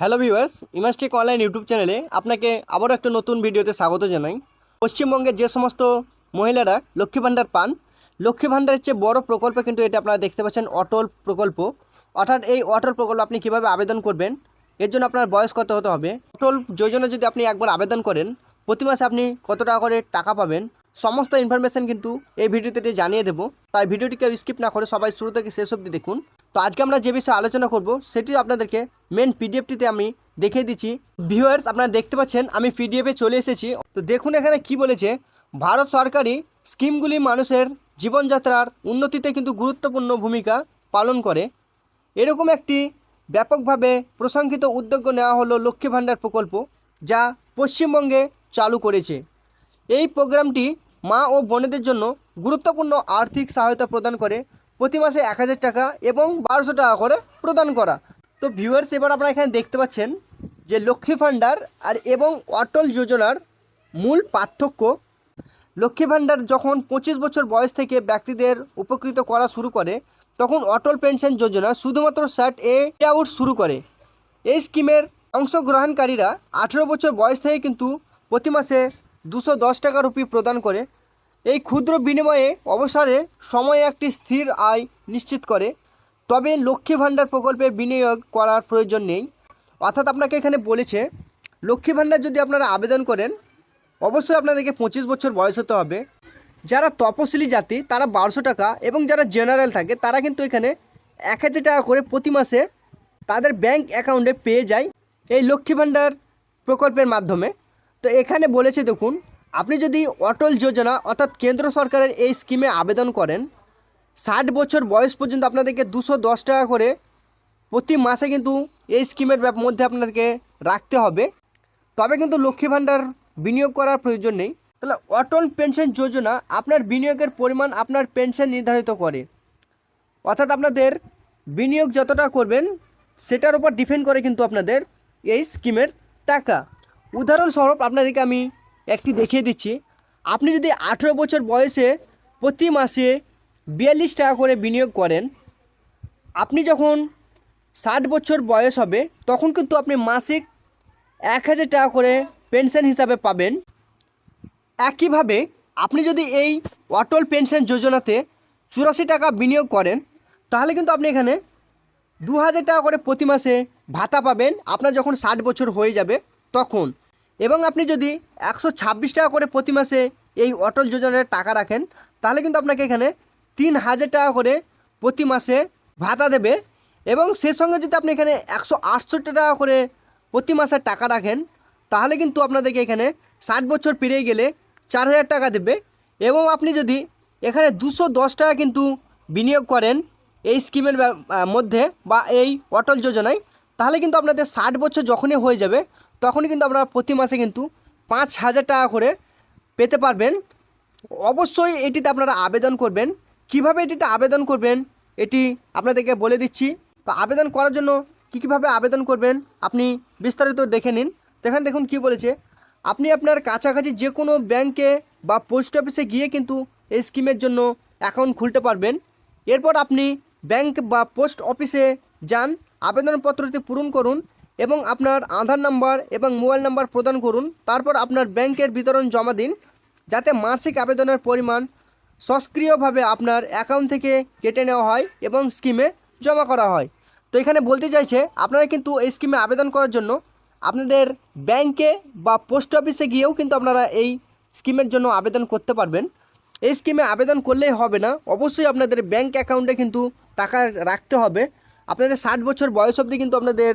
Hello viewers ইমাস্টিক online YouTube চ্যানেলে আপনাকে আবারও একটা নতুন ভিডিওতে স্বাগত জানাই। পশ্চিমবঙ্গের যে সমস্ত মহিলারা লক্ষ্মী ভাণ্ডার পান, লক্ষ্মী ভাণ্ডারের চেয়ে বড় প্রকল্প কিন্তু এটা আপনারা দেখতে পাচ্ছেন, অটল প্রকল্প। অর্থাৎ এই অটল প্রকল্প আপনি কীভাবে আবেদন করবেন, এর জন্য আপনার বয়স কত হতে হবে? অটল যোজনা যদি আপনি একবার আবেদন করেন, প্রতি মাসে আপনি কত টাকা করে টাকা পাবেন? সমস্ত ইনফরমেশন কিন্তু এই ভিডিওতে জানিয়ে দেবো। তাই ভিডিওটিকে স্কিপ না করে সবাই শুরু থেকে শেষ অবধি দেখুন। তো আজকে আমরা যে বিষয়ে আলোচনা করব, সেটি আপনাদেরকে মেন পিডিএফটিতে আমি দেখিয়ে দিচ্ছি। ভিউয়ার্স আপনারা দেখতে পাচ্ছেন, আমি পিডিএফে চলে এসেছি। তো দেখুন এখানে কি বলেছে, ভারত সরকারি স্কিমগুলি মানুষের জীবনযাত্রার উন্নতিতে কিন্তু গুরুত্বপূর্ণ ভূমিকা পালন করে। এরকম একটি ব্যাপকভাবে প্রশংসিত উদ্যোগ নেওয়া হলো লক্ষ্মী ভাণ্ডার প্রকল্প, যা পশ্চিমবঙ্গে চালু করেছে। এই প্রোগ্রামটি মা ও বোনেদের জন্য গুরুত্বপূর্ণ আর্থিক সহায়তা প্রদান করে, প্রতি মাসে এক হাজার টাকা এবং বারোশো টাকা করে প্রদান করা। তো ভিউয়ার্স এবার আপনারা এখানে দেখতে পাচ্ছেন যে লক্ষ্মী ভাণ্ডার আর এবং অটল যোজনার মূল পার্থক্য। লক্ষ্মী ভাণ্ডার যখন পঁচিশ বছর বয়স থেকে ব্যক্তিদের উপকৃত করা শুরু করে, তখন অটল পেনশন যোজনা শুধুমাত্র ষাট এ আউট শুরু করে। এই স্কিমের অংশগ্রহণকারীরা আঠেরো বছর বয়স থেকে কিন্তু প্রতি মাসে দুশো দশ টাকা রুপি প্রদান করে। এই ক্ষুদ্র বিনিময়ে অবসরে সময়ে একটি স্থির আয় নিশ্চিত করে। তবে লক্ষ্মী ভাণ্ডার প্রকল্পে বিনিয়োগ করার প্রয়োজন নেই। অর্থাৎ আপনাকে এখানে বলেছে, লক্ষ্মী ভাণ্ডার যদি আপনারা আবেদন করেন, অবশ্যই আপনাদেরকে পঁচিশ বছর বয়স হতে হবে। যারা তপশিলি জাতি, তারা বারোশো টাকা এবং যারা জেনারেল থাকে, তারা কিন্তু এখানে এক হাজার টাকা করে প্রতি মাসে তাদের ব্যাংক অ্যাকাউন্টে পেয়ে যায় এই লক্ষ্মী ভাণ্ডার প্রকল্পের মাধ্যমে। তো এখানে বলেছে দেখুন, আপনি যদি অটল যোজনা অর্থাৎ কেন্দ্র সরকারের এই স্কিমে আবেদন করেন, ষাট বছর বয়স পর্যন্ত আপনাদেরকে দুশো দশ টাকা করে প্রতি মাসে কিন্তু এই স্কিমের মধ্যে আপনাদেরকে রাখতে হবে। তবে কিন্তু লক্ষ্মী ভাণ্ডার বিনিয়োগ করার প্রয়োজন নেই। তাহলে অটল পেনশন যোজনা আপনার বিনিয়োগের পরিমাণ আপনার পেনশন নির্ধারিত করে। অর্থাৎ আপনাদের বিনিয়োগ যতটা করবেন, সেটার উপর ডিপেন্ড করে কিন্তু আপনাদের এই স্কিমের টাকা। উদাহরণস্বরূপ আপনাদেরকে আমি একটি দেখিয়ে দিচ্ছি। আপনি যদি আঠেরো বছর বয়সে প্রতি মাসে বিয়াল্লিশ টাকা করে বিনিয়োগ করেন, আপনি যখন ষাট বছর বয়স হবে, তখন কিন্তু আপনি মাসিক এক হাজার টাকা করে পেনশন হিসাবে পাবেন। একইভাবে আপনি যদি এই অটল পেনশন যোজনাতে চুরাশি টাকা বিনিয়োগ করেন, তাহলে কিন্তু আপনি এখানে দু হাজার টাকা করে প্রতি মাসে ভাতা পাবেন। আপনার যখন ষাট বছর হয়ে যাবে তখন। এবং আপনি যদি একশো ছাব্বিশ টাকা করে প্রতি মাসে এই অটল যোজনার টাকা রাখেন, তাহলে কিন্তু আপনাকে এখানে তিন হাজার টাকা করে প্রতি মাসে ভাতা দেবে। এবং সে সঙ্গে যদি আপনি এখানে একশো আটষট্টি টাকা করে প্রতি মাসে টাকা রাখেন, তাহলে কিন্তু আপনাদেরকে এখানে ষাট বছর পেরিয়ে গেলে চার হাজার টাকা দেবে। এবং আপনি যদি এখানে দুশো দশ টাকা কিন্তু বিনিয়োগ করেন এই স্কিমের মধ্যে বা এই অটল যোজনায়, তাহলে কিন্তু আপনাদের ষাট বছর যখনই হয়ে যাবে তখনই কিন্তু আপনারা প্রতি মাসে কিন্তু পাঁচ হাজার টাকা করে পেতে পারবেন। অবশ্যই এটিতে আপনারা আবেদন করবেন। কীভাবে এটিতে আবেদন করবেন, এটি আপনাদেরকে বলে দিচ্ছি। তো আবেদন করার জন্য কী কীভাবে আবেদন করবেন, আপনি বিস্তারিত দেখে নিন। দেখেন, দেখুন কি বলেছে। আপনি আপনার কাছাকাছি যে কোনো ব্যাংকে বা পোস্ট অফিসে গিয়ে কিন্তু এই স্কিমের জন্য অ্যাকাউন্ট খুলতে পারবেন। এরপর আপনি ব্যাংক বা পোস্ট অফিসে যান, আবেদনপত্রটি পূরণ করুন। এবং আপনার আধার নাম্বার এবং মোবাইল নাম্বার প্রদান করুন। তারপর আপনার ব্যাংকের বিতরণ জমা দিন, যাতে মাসিক আবেদনের পরিমাণ সক্রিয়ভাবে আপনার অ্যাকাউন্ট থেকে কেটে নেওয়া হয় এবং স্কিমে জমা করা হয়। তো এখানে বলতে চাইছে, আপনারা কিন্তু এই স্কিমে আবেদন করার জন্য আপনাদের ব্যাংকে বা পোস্ট অফিসে গিয়েও কিন্তু আপনারা এই স্কিমের জন্য আবেদন করতে পারবেন। এই স্কিমে আবেদন করলেই হবে না, অবশ্যই আপনাদের ব্যাংক অ্যাকাউন্টে কিন্তু টাকা রাখতে হবে। আপনাদের ষাট বছর বয়স অবধি কিন্তু আপনাদের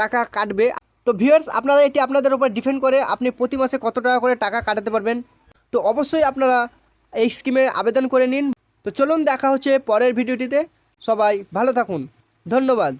টাকা কাটবে। তো ভিউয়ার্স আপনারা এটি আপনাদের উপর ডিপেন্ড করে আপনি প্রতি মাসে কত টাকা করে টাকা কাটাতে পারবেন। তো অবশ্যই আপনারা এই স্কিমে আবেদন করে নিন। তো চলুন দেখা হচ্ছে পরের ভিডিওটিতে সবাই ভালো থাকুন। ধন্যবাদ।